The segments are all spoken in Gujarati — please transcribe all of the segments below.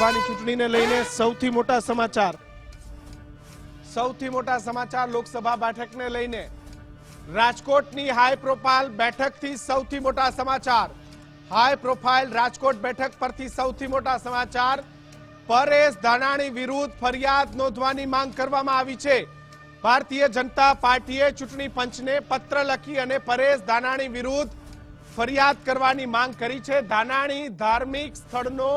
લોકસભાની ચૂંટણીને લઈને સૌથી મોટા સમાચાર. સૌથી મોટા સમાચાર લોકસભા બેઠકને લઈને. રાજકોટની હાઈ પ્રોફાઇલ બેઠકથી સૌથી મોટા સમાચાર. હાઈ પ્રોફાઇલ રાજકોટ બેઠક પરથી સૌથી મોટા સમાચાર. પરેશ ધાનાણી વિરુદ્ધ ફરિયાદ નોંધવાની માંગ કરવામાં આવી છે. ભારતીય જનતા પાર્ટીએ ચૂંટણી પંચને પત્ર લખી અને પરેશ ધાનાણી વિરુદ્ધ ફરિયાદ કરવાની માંગ કરી છે. ધાનાણી ધાર્મિક સ્થળનો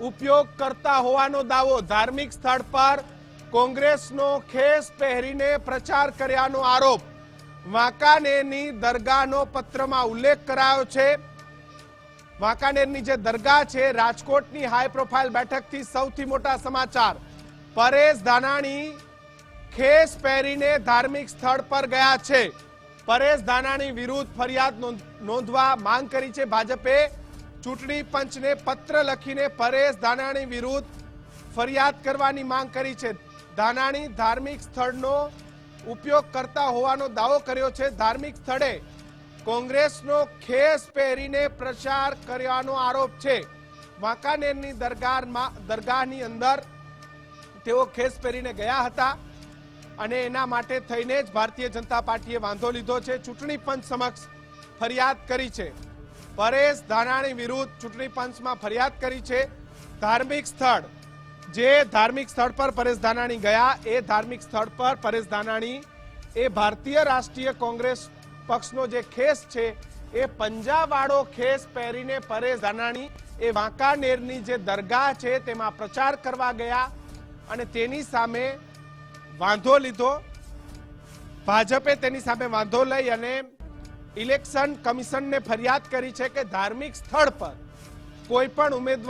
ઉપયોગ કરતા હોવાનો દાવો ધાર્મિક સ્થળ પર કોંગ્રેસનો ખેસ પહેરીને પ્રચાર કર્યાનો આરોપ. વાંકાનેરની દરગાહનો પત્રમાં ઉલ્લેખ કરાયો છે. વાંકાનેરની જે દરગાહ છે, રાજકોટની હાઈ પ્રોફાઇલ બેઠકથી સૌથી મોટા સમાચાર. પરેશ ધાનાણી ખેસ પહેરીને ધાર્મિક સ્થળ પર ગયા છે. પરેશ ધાનાણી વિરુદ્ધ ફરિયાદ નોંધ- નોંધવા માંગ કરી છે ભાજપે. ચૂંટણી પંચને પત્ર લખીને પરેશ ધાનાણી વિરુદ્ધ ફરિયાદ કરવાની માંગ કરી છે. ધાનાણી ધાર્મિક સ્થળનો ઉપયોગ કરતા હોવાનો દાવો કર્યો છે. ધાર્મિક સ્થળે કોંગ્રેસનો ખેસ પહેરીને પ્રચાર કર્યાનો આરોપ છે. વાંકાનેરની દરગાહમાં દરગાહની અંદર તેઓ ખેસ પહેરીને ગયા હતા અને એના માટે થઈને જ ભારતીય જનતા પાર્ટીએ વાંધો લીધો છે. ચૂંટણી પંચ સમક્ષ ફરિયાદ કરી છે. પરેશ ધાનાણી વિરુદ્ધ ચૂંટણી પંચમાં ફરિયાદ કરી છે. ધાર્મિક સ્થળ. જે ધાર્મિક સ્થળ પર પરેશ ધાનાણી ગયા, એ ધાર્મિક સ્થળ પર પરેશ ધાનાણી, એ ભારતીય રાષ્ટ્રીય કોંગ્રેસ પક્ષનો જે ખેસ છે, એ પંજાવાળો ખેસ પહેરીને પરેશ ધાનાણી, એ વાંકાનેરની જે દરગાહ છે, તેમાં પ્રચાર કરવા ગયા અને તેની સામે વાંધો લીધો. ભાજપે તેની સામે વાંધો લઈ અને ઇલેક્શન કમિશનને ફરિયાદ કરી છે કે ધાર્મિક સ્થળ પર કોઈ પણ ઉમેદવાર